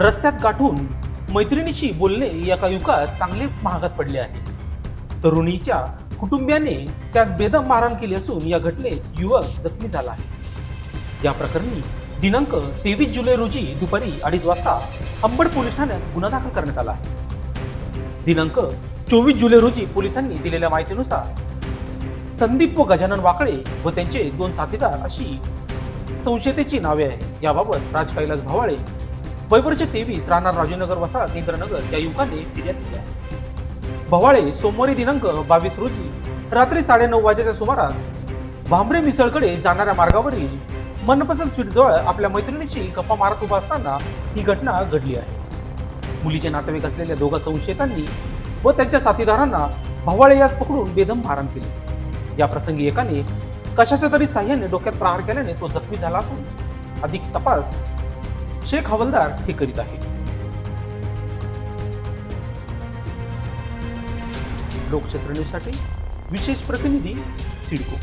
रस्त्यात गाठून मैत्रिणीशी बोलणे एका युगात चांगले महागात पडले आहे. तरुणीच्या कुटुंबियाने त्यास बेदम मारहाण केली असून या घटनेत युवक जखमी झाला आहे. या प्रकरणी दिनांक तेवीस जुलै रोजी दुपारी अडीच वाजता अंबड पोलीस ठाण्यात गुन्हा दाखल करण्यात आला आहे. दिनांक चोवीस जुलै रोजी पोलिसांनी दिलेल्या माहितीनुसार संदीप व गजानन वाकळे व त्यांचे दोन साथीदार अशी संशयतेची नावे आहेत. याबाबत राज कैलास वयवर्ष तेवीस राहणार राजीनगर वसाहत इंद्रनगर या युवकाने फिर्याद केली भवाळे सोमवारी दिनांक बावीस रोजी रात्री साडेनऊ वाजेच्या सुमारास भांबरे मिसळकडे जाणाऱ्या मार्गावरील मनपसंत स्वीट जवळ आपल्या मैत्रिणीशी गप्पा मारत उभा असताना ही घटना घडली आहे. मुलीचे नातेवाईक असलेल्या दोघा संशयितांनी व त्यांच्या साथीदारांना भवाळे यास पकडून बेदम मारण केले. या प्रसंगी एकाने कशाच्या तरी साह्याने डोक्यात प्रहार केल्याने तो जखमी झाला असून अधिक तपास शेख हवलदार हे करीत आहेत लोकशास्त्र विशेष प्रतिनिधी सिडको.